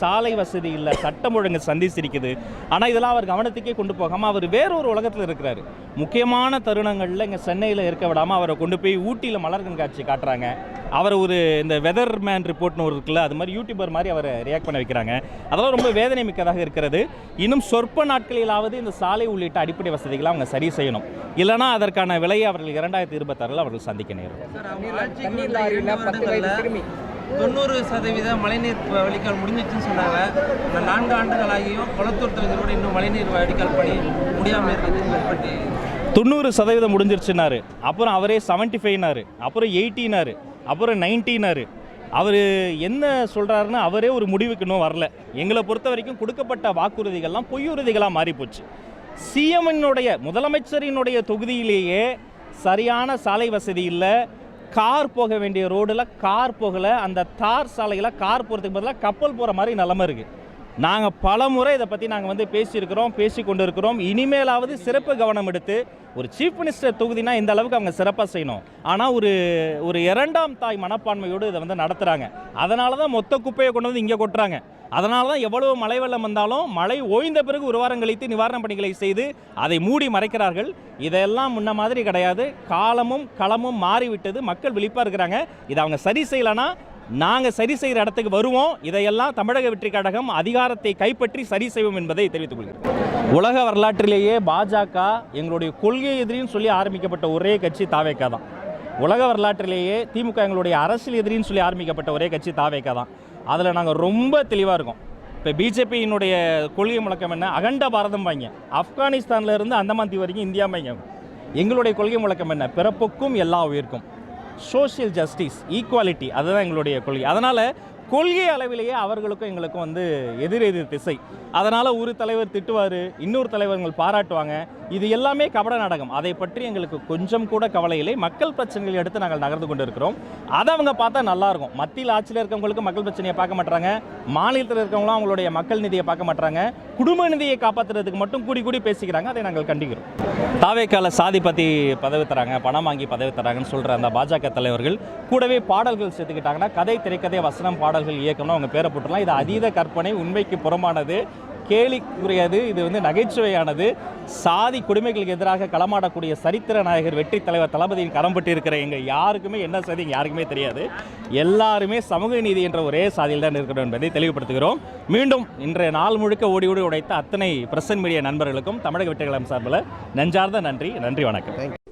சாலை வசதி இல்லை சட்டம் ஒழுங்கு சந்திச்சிருக்குது. ஆனால் இதெல்லாம் அவர் கவனத்துக்கே கொண்டு போகாமல் அவர் வேற ஒரு உலகத்தில் இருக்கிறாரு. முக்கியமான தருணங்களில் இங்கே சென்னையில் இருக்க விடாமல் அவரை கொண்டு போய் ஊட்டியில் மலர் கண்காட்சி காட்டுறாங்க. அவர் ஒரு இந்த வெதர் மேன் ரிப்போர்ட்னு ஒரு இருக்குல்ல அது மாதிரி யூடியூபர் மாதிரி அவரை ரியாக்ட் பண்ண வைக்கிறாங்க. அதெல்லாம் ரொம்ப வேதனை மிக்கதாக இருக்கிறது. இன்னும் சொற்ப நாட்களிலாவது இந்த சாலை உள்ளிட்ட அடிப்படை வசதிகளை அவங்க சரி செய்யணும். இல்லைனா அதற்கான விலையை அவர்கள் இரண்டாயிரத்தி இருபத்தாறில் அவர்கள் சந்திக்க நேரும் தொண்ணூறு சதவீத மழைநீர் வடிகால் முடிஞ்சிச்சுன்னு சொன்னாங்க. இந்த நான்கு ஆண்டுகளாகியும் குளத்தூர் தொகுதியோட இன்னும் மழைநீர் வடிகால் பணி முடியாமல் இருக்கிறது பற்றி தொண்ணூறு சதவீதம் முடிஞ்சிருச்சுனாரு அப்புறம் அவரே செவன்ட்டி ஃபைவ்னாரு அப்புறம் எயிட்டினாரு அப்புறம் நைன்டீனாரு அவர் என்ன சொல்கிறாருன்னு அவரே ஒரு முடிவுக்கு இன்னும் வரல. எங்களை பொறுத்த வரைக்கும் கொடுக்கப்பட்ட வாக்குறுதிகள்லாம் பொய்யுறுதிகளாக மாறிப்போச்சு. சிஎம்னுடைய முதலமைச்சரினுடைய தொகுதியிலேயே சரியான சாலை வசதி இல்லை. கார் போக வேண்டிய ரோடில் கார் போகலை அந்த தார் சாலையில் கார் போகிறதுக்கு பதிலாக கப்பல் போகிற மாதிரி நிலமை இருக்குது நாங்கள் பல முறை இதை பற்றி நாங்கள் வந்து பேசியிருக்கிறோம் பேசி கொண்டு இருக்கிறோம் இனிமேலாவது சிறப்பு கவனம் எடுத்து ஒரு சீஃப் மினிஸ்டர் தொகுதினா இந்த அளவுக்கு அவங்க சிறப்பாக செய்யணும். ஆனால் ஒரு ஒரு இரண்டாம் தாய் மனப்பான்மையோடு இதை வந்து நடத்துகிறாங்க அதனால தான் மொத்த குப்பையை கொண்டு வந்து இங்கே கொட்டுறாங்க. அதனால தான் எவ்வளவு மழை வெள்ளம் வந்தாலும் மழை ஓய்ந்த பிறகு ஒரு வாரம் கழித்து நிவாரணப் பணிகளை செய்து அதை மூடி மறைக்கிறார்கள். இதெல்லாம் முன்ன மாதிரி கிடையாது. காலமும் களமும் மாறிவிட்டது. மக்கள் விழிப்பாக இருக்கிறாங்க. இதை அவங்க சரி செய்யலைன்னா நாங்கள் சரி செய்கிற இடத்துக்கு வருவோம். இதையெல்லாம் தமிழக வெற்றி கழகம் அதிகாரத்தை கைப்பற்றி சரி செய்வோம் என்பதை தெரிவித்துக் கொள்கிறேன். உலக வரலாற்றிலேயே பாஜக எங்களுடைய கொள்கை எதிரின்னு சொல்லி ஆரம்பிக்கப்பட்ட ஒரே கட்சி தாவேக்கா தான். உலக வரலாற்றிலேயே திமுக எங்களுடைய அரசியல் எதிரின்னு சொல்லி ஆரம்பிக்கப்பட்ட ஒரே கட்சி தாவேக்கா தான். அதில் நாங்கள் ரொம்ப தெளிவாக இருக்கோம். இப்போ பிஜேபியினுடைய கொள்கை முழக்கம் என்ன? அகண்ட பாரதம் வாங்க. ஆப்கானிஸ்தான்லேருந்து அந்தமான் தீவு வரைக்கும் இந்தியா வாங்க. எங்களுடைய கொள்கை முழக்கம் என்ன? பிறப்புக்கும் எல்லா உயிர்க்கும். சோஷியல் ஜஸ்டிஸ் ஈக்குவாலிட்டி அதுதான் எங்களுடைய கொள்கை. அதனால் கொள்கை அளவிலேயே அவர்களுக்கும் எங்களுக்கும் வந்து எதிர் எதிர் திசை. அதனால் ஒரு தலைவர் திட்டுவார் இன்னொரு தலைவர்கள் பாராட்டுவாங்க. இது எல்லாமே கபட நாடகம். அதை பற்றி எங்களுக்கு கொஞ்சம் கூட கவலை இல்லை. மக்கள் பிரச்சனைகளை எடுத்து நாங்கள் நகர்ந்து கொண்டு இருக்கிறோம் அதை அவங்க பார்த்தா நல்லாயிருக்கும் மத்தியில் ஆட்சியில் இருக்கவங்களுக்கு மக்கள் பிரச்சனையை பார்க்க மாட்டாங்க. மாநிலத்தில் இருக்கவங்களும் அவங்களுடைய மக்கள் நிதியை பார்க்க மாட்டாங்க. குடும்ப நிதியை காப்பாற்றுறதுக்கு மட்டும் கூடி கூடி பேசிக்கிறாங்க. அதை நாங்கள் கண்டிக்கிறோம். தாவேக்கால சாதி பற்றி பதவி தராங்க பணம் வாங்கி பதவி தராங்கன்னு சொல்கிற அந்த பாஜக தலைவர்கள் கூடவே பாடல்கள் சேர்த்துக்கிட்டாங்கன்னா கதை திரைக்கதை வசனம் பாடல்கள் இயக்கம்னா அவங்க பேரை போட்டுடலாம். இது அதீத கற்பனை உண்மைக்கு புறமானது கேலிக்குரியது இது வந்து நகைச்சுவையானது. சாதி கொடுமைகளுக்கு எதிராக களமாடக்கூடிய சரித்திர நாயகர் வெற்றி தலைவர் தளபதியின் கரம் பட்டு இருக்கிற எங்கள் யாருக்குமே என்ன சதி யாருக்குமே தெரியாது. எல்லாருமே சமூக நீதி என்ற ஒரே சாதியில் தான் இருக்கிறோம் என்பதை தெளிவுபடுத்துகிறோம். மீண்டும் இன்றைய நாள் முழுக்க ஓடி ஓடி உடைத்த அத்தனை பிரசன் மீடியா நண்பர்களுக்கும் தமிழக வெற்றிகளம் சார்பில் நெஞ்சார்ந்த நன்றி நன்றி வணக்கம்.